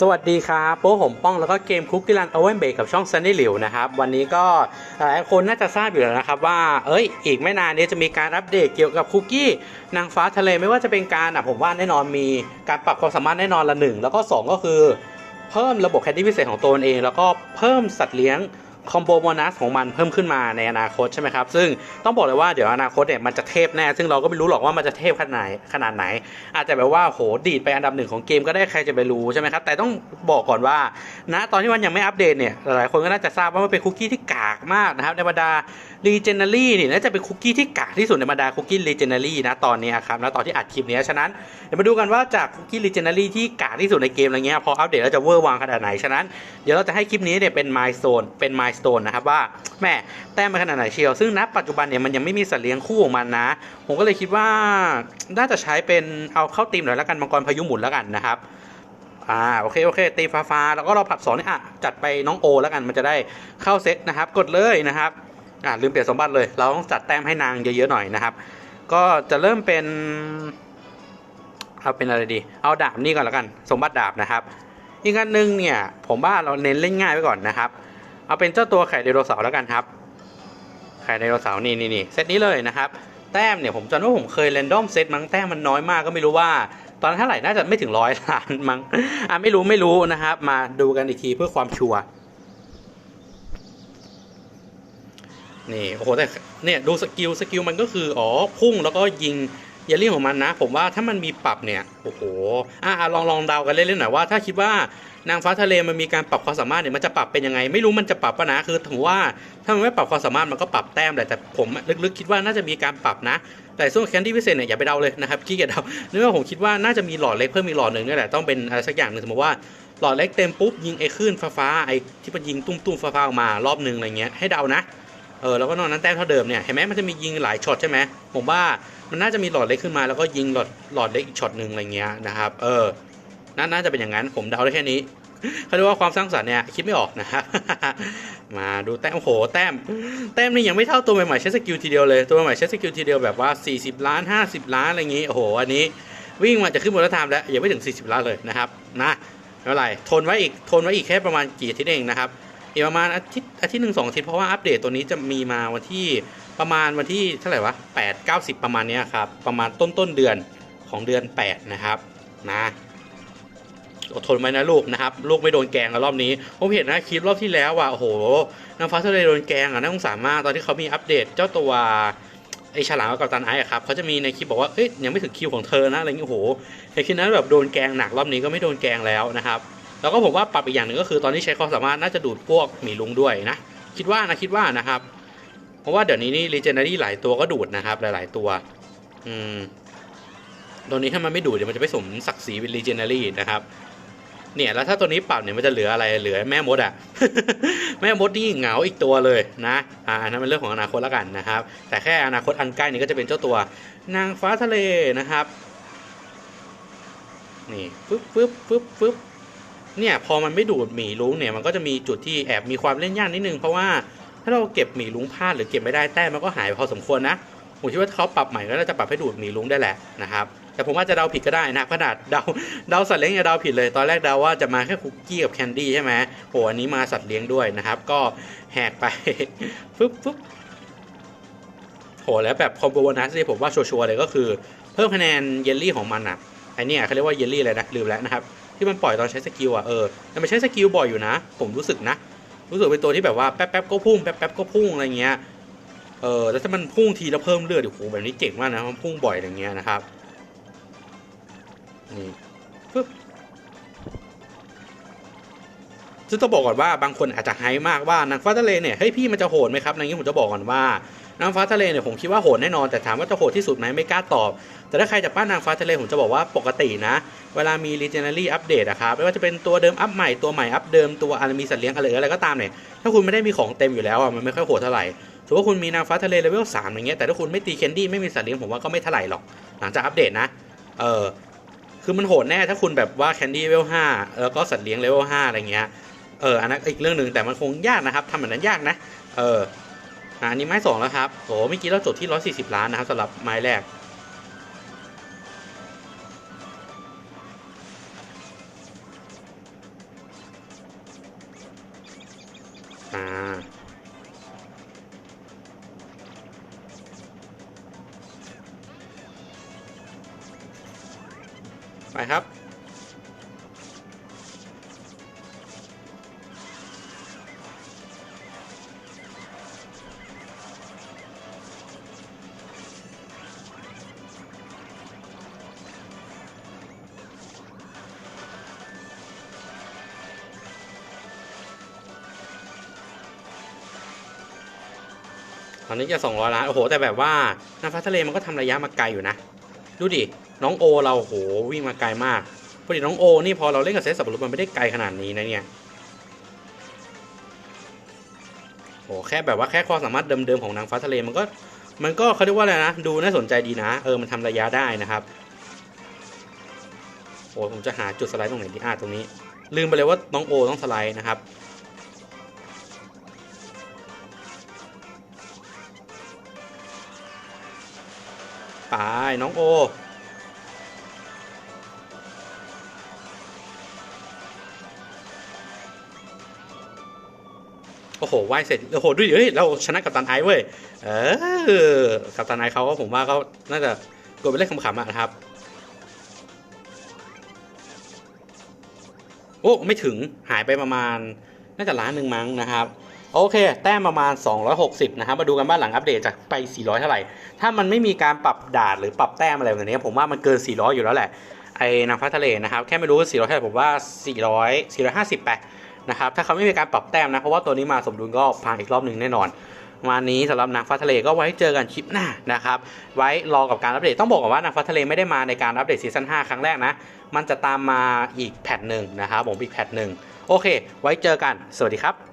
สวัสดีครับโป้ผมป้องแล้วก็เกมคุกกี้รันโอเวนเบกกับช่องซันนี่หลิวนะครับวันนี้ก็หลายคนน่าจะทราบอยู่แล้วนะครับว่าเอ้ยอีกไม่นานนี้จะมีการอัปเดตเกี่ยวกับคุกกี้นางฟ้าทะเลไม่ว่าจะเป็นการอะผมว่าแน่นอนมีการปรับความสามารถแน่นอนละหนึ่งแล้วก็สองก็คือ เพิ่มระบบแคดดี้พิเศษของตัวเอง แล้วก็เพิ่มสัตว์เลี้ยง คอมโบโบนัสของมันเพิ่มขึ้นมาในอนาคตใช่ไหมครับ ซึ่งต้องบอกเลยว่าเดี๋ยวอนาคตเนี่ยมันจะเทพแน่ ซึ่งเราก็ไม่รู้หรอกว่ามันจะเทพขนาดไหนขนาดไหน อาจจะแบบว่าโหดีดไปอันดับหนึ่งของเกมก็ได้ใครจะไปรู้ใช่ไหมครับ แต่ต้องบอกก่อนว่าณตอนที่มันยังไม่อัปเดตเนี่ยหลายคนก็น่าจะทราบว่ามันเป็นคุกกี้ที่กากมากนะครับในบรรดารีเจน a รี่นี่น่าจะเป็นคุกกี้ที่กากที่สุดในบรรดาคุกกี้รีเจน a รี่นะตอนนี้ครับนะตอนที่อัดคลิปนี้ฉะนั้นเดี๋ยวมาดูกันว่าจากคุกกี้รีเจน a รี่ที่กากที่สุดในเกมอะไรเงี้ยพออัปเดตแล้วจะเวอร์วางขนาดไหนฉะนั้นเดี๋ยวเราจะให้คลิปนี้เนี่ยเป็นมายโตนเป็นมายสโตนนะครับว่าแม่แต้มไปขนาดไหนเชียว ซึ่งณปัจจุบันเนี่ยมันยังไม่มีสัตว์เลี้ยงคู่ของมันนะ ผมก็เลยคิดว่าน่าจะใช้เป็นเอาเข้าตีมหน่อยแล้วกันมังกรพายุหมุนแล้วกันนะครับอ่าโอเคโอเคตีฟ้าฟ้าแล้วก็เราผัดสอนเนี่อะจัดไปน้องโอแล้วกันมันจะได้เข้าเซตนะครับ กดเลยนะครับอ่าลืมเปลี่ยนสมบัติเลย เราต้องจัดแต้มให้นางเยอะๆหน่อยนะครับ ก็จะเริ่มเป็นเอาเป็นอะไรดี เอาดาบนี่ก่อนแล้วกัน สมบัติดาบนะครับ อีกอันหนึ่งเนี่ยผมว่าเราเน้นเล่นง่ายไว้ก่อนนะครับ เอาเป็นเจ้าตัวไข่ไดโนเสาร์แล้วกันครับ ไข่ไดโนเสาร์นี่นี่นี่เซตนี้เลยนะครับ แต้มเนี่ยผมจำว่าผมเคยเรนดอมเซตมั้งแต้มมันน้อยมากก็ไม่รู้ว่า ตอนเท่าไหร่น่าจะไม่ถึงร้อยล้านมั้งอะไม่รู้ไม่รู้นะครับ มาดูกันอีกทีเพื่อความชัวร์นี่โอ้โหแต่เนี่ยดูสกิลสกิลมันก็คืออ๋อพุ่งแล้วก็ยิง เยลลี่ของมันนะ ผมว่าถ้ามันมีปรับเนี่ยโอ้โหอะอะลองลองเดากันเล่นๆหน่อยว่าถ้าคิดว่านางฟ้าทะเลมันมีการปรับความสามารถเนี่ยมันจะปรับเป็นยังไง ไม่รู้มันจะปรับปะนะคือถือว่าถ้ามันไม่ปรับความสามารถมันก็ปรับแต้มแหละแต่ผมลึกๆคิดว่าน่าจะมีการปรับนะ แต่ส่วนแคนดี้พิเศษเนี่ยอย่าไปเดาเลยนะครับขี้เกียจเดาเนื่องจากผมคิดว่าน่าจะมีหลอดเล็กเพิ่มมีหลอดหนึ่งนี่แหละต้องเป็นอะไรสักอย่างหนึ่งสมมติว่าหลอดเล็กเต็มปุ๊บยิงไอ้คลื่นฟ้าๆไอ้ที่มันยิงตุ้มๆฟ้าๆออกมารอบหนึ่งอะไรเงี้ยให้เดานะ เออแล้วก็นอกนั้นแต้มเท่าเดิมเนี่ยเห็นไหมมันจะมียิงหลายช็อตใช่ไหมผมว่ามันน่าจะมีหลอดเล็กขึ้นมาแล้วก็ยิงหลอดหลอดเล็กอีกช็อตหนึ่งอะไรเงี้ยนะครับเออน,น่าจะเป็นอย่างนั้นผมเดาได้แค่นี้เขาเรียกว่าความสร้างสรรค์เนี่ยคิดไม่ออกนะครับมาดูแต้มโอ้โหแต้มแต้มนี่ยังไม่เท่าตัวใหม่ๆใช้สกิลทีเดียวเลยตัวใหม่ใช้สกิลทีเดียวแบบว่า 40 ล้าน 50 ล้านอะไรอย่างงี้โอ้โหอันนี้วิ่งมาจะขึ้นบนรถทามแล้วยังไม่ถึง 40 ล้านเลยนะครับนะไม่เป็นไรทนไว้อีกทนไว้อีกแค่ประมาณกี่อาทิตย์เองนะครับ อีกประมาณอาทิตย์อาทิตย์หนึ่งสองอาทิตย์เพราะว่าอัปเดตตัวนี้จะมีมาวันที่ประมาณวันที่เท่าไหร่วะแปดเก้าสิบประมาณเนี้ยครับประมาณต้นต้นเดือนของเดือนแปดนะครับนะอดทนไว้นะลูกนะครับ ลูกไม่โดนแกงแล้วรอบนี้ ผมเห็นนะคลิปรอบที่แล้วว่ะโอ้โหนางฟ้าทะเลโดนแกงอะน่าสงสารมากตอนที่เขามีอัปเดตเจ้าตัวไอฉลามกับกัปตันไอซ์ครับเขาจะมีในคลิปบอกว่าเอ้ยยังไม่ถึงคิวของเธอนะอะไรอย่างเงี้ยโอ้โหในคลิปนั้นแบบโดนแกงหนักรอบนี้ก็ไม่โดนแกงแล้วนะครับ แล้วก็ผมว่าปรับอีกอย่างหนึ่งก็คือตอนนี้ใช้ความสามารถน่าจะดูดพวกหมีลุงด้วยนะ คิดว่านะคิดว่านะครับ เพราะว่าเดี๋ยวนี้นี่รีเจน a รี่หลายตัวก็ดูดนะครับ หลาย ๆ ตัว อืมตัวนี้ถ้ามันไม่ดูดเดี๋ยวมันจะไม่สมศักดิ์ศรีเป็นรีเจน a รี่นะครับ เนี่ยแล้วถ้าตัวนี้ปรับเนี่ยมันจะเหลืออะไรเหลือแม่มดอะแม่มดนี่เหงาอีกตัวเลยนะอ่าอันนั้นเป็นเรื่องของอนาคตแล้วกันนะครับ แต่แค่อนาคตอันใกล้นี่ก็จะเป็นเจ้าตัวนางฟ้าทะเลนะครับ นี่ปึ๊บปึ๊บปึ๊บปึ๊บ เนี่ยพอมันไม่ดูดหมีลุงเนี่ยมันก็จะมีจุดที่แอบมีความเล่นยากนิดนึงเพราะว่าถ้าเราเก็บหมีลุงพลาดหรือเก็บไม่ได้แต้มมันก็หายพอสมควรนะผมคิดว่าเขาปรับใหม่ก็น่าจะปรับให้ดูดหมีลุงได้แหละนะครับแต่ผมว่าจะเดาผิดก็ได้นะขนาดเดาเดาสัตว์เลี้ยงอย่าเดาผิดเลยตอนแรกเดาว่าจะมาแค่คุกกี้กับแคนดี้ใช่ไหมโหอันนี้มาสัตว์เลี้ยงด้วยนะครับ ก็แหกไปฟึบฟึบโหแล้วแบบคอมโบโบนัสที่ผมว่าชัวร์เลยก็คือ เพิ่มคะแนนเยลลี่ของมันอะไอเนี่ยเขาเรียกว่าเยลลี่อะไรนะลืมแล้วนะครับ ที่มันปล่อยตอนใช้สกิลอะเออแต่มันใช้สกิลบ่อยอยู่นะ ผมรู้สึกนะ รู้สึกเป็นตัวที่แบบว่าแป๊บแป๊บๆก็พุ่งแป๊บแป๊บๆก็พุ่งอะไรเงี้ยเออแล้วถ้ามันพุ่งทีแล้วเพิ่มเลือดโอ้โหแบบนี้เจ๋งมากนะมันพุ่งบ่อยอย่างเงี้ยนะครับนี่ปึ๊บซึ่งต้องบอกก่อนว่าบางคนอาจจะไฮมากว่านางฟ้าทะเลเนี่ยเฮ้ยพี่มันจะโหดไหมครับในนี้ผมจะบอกก่อนว่า นางฟ้าทะเลเนี่ยผมคิดว่าโหดแน่นอนแต่ถามว่าจะโหดที่สุดไหมไม่กล้าตอบ แต่ถ้าใครจะปั้นนางฟ้าทะเลผมจะบอกว่าปกตินะ เวลามี Legendary อัปเดตอะครับไม่ว่าจะเป็นตัวเดิมอัปใหม่ตัวใหม่อัปเดิมตัวอะไรมีสัตว์เลี้ยงอะไรอะไรก็ตามเนี่ยถ้าคุณไม่ได้มีของเต็มอยู่แล้วอะมันไม่ค่อยโหดเท่าไหร่ถือว่าคุณมีนางฟ้าทะเลเลเวลสามอย่างเงี้ยแต่ถ้าคุณไม่ตีแคนดี้ไม่มีสัตว์เลี้ยงผมว่าก็ไม่เท่าไหร่หรอก หลังจากอัปเดตนะเออคือมันโหดแน่ถ้าคุณแบบว่าแคนดี้เลเวลห้าแล้วก็สัตว์เลี้ยงเลเวลห้าอะไรเงี้ยเอออันนั้นอีกเรื่องหนึ่งแต่มันคงยากนะครับทำแบบนั้นยากนะ เออ อันนี้ไม้สองแล้วครับโอ้เมื่อกี้เราจดที่ร้อยสี่สิบล้านนะครับสำหรับไม้แรกไปครับ ตอนนี้จะ200ล้านโอ้โห แต่แบบว่าน้ำฟ้าทะเลมันก็ทำระยะมาไกลอยู่นะ ดูดิ น้องโอเราโหวิ่งมาไกลมากพอดีน้องโอนี่พอเราเล่นกับเซตสับปะรดมันไม่ได้ไกลขนาดนี้นะเนี่ยโหแค่แบบว่าแค่ความสามารถเดิมๆของนางฟ้าทะเลมันก็ มันก็เขาเรียกว่าอะไรนะ ดูน่าสนใจดีนะ เออมันทำระยะได้นะครับโอ้ผมจะหาจุดสไลด์ตรงไหนดีอ่าตรงนี้ ลืมไปเลยว่าน้องโอต้องสไลด์นะครับ น้องโอ โอ้โหว่ายเสร็จ โอ้โหดูดิเฮ้ย เราชนะกับตันไอเว้ย เออ กับตันไอเขาก็ผมว่าเขาน่าจะกดไปเล่นขำๆอะนะครับ โอ้ ไม่ถึง หายไปประมาณ น่าจะล้านหนึ่งมั้งนะครับ โอเค แต้มประมาณ 260 นะครับ มาดูกันบ้านหลังอัปเดตจากไป 400 เท่าไหร่ ถ้ามันไม่มีการปรับดาดหรือปรับแต้มอะไรแบบนี้ผมว่ามันเกิน 400 อยู่แล้วแหละ ไอ้นางฟ้าทะเลนะครับ แค่ไม่รู้ว่า400เท่าไหร่ผมว่า 400 450ไปนะครับ ถ้าเขาไม่มีการปรับแต้มนะ เพราะว่าตัวนี้มาสมดุลก็พังอีกรอบหนึ่งแน่นอนวันนี้สำหรับนางฟ้าทะเลก็ไว้เจอกันคลิปหน้านะครับ ไว้รอกับการอัปเดตต้องบอกก่อนว่านางฟ้าทะเลไม่ได้มาในการอัปเดตซีซั่น5ครั้งแรกนะ มันจะตามมาอีกแพทหนึ่งนะครับผมอีกแพทหนึ่งโอเค ไว้เจอกัน สวัสดีครับ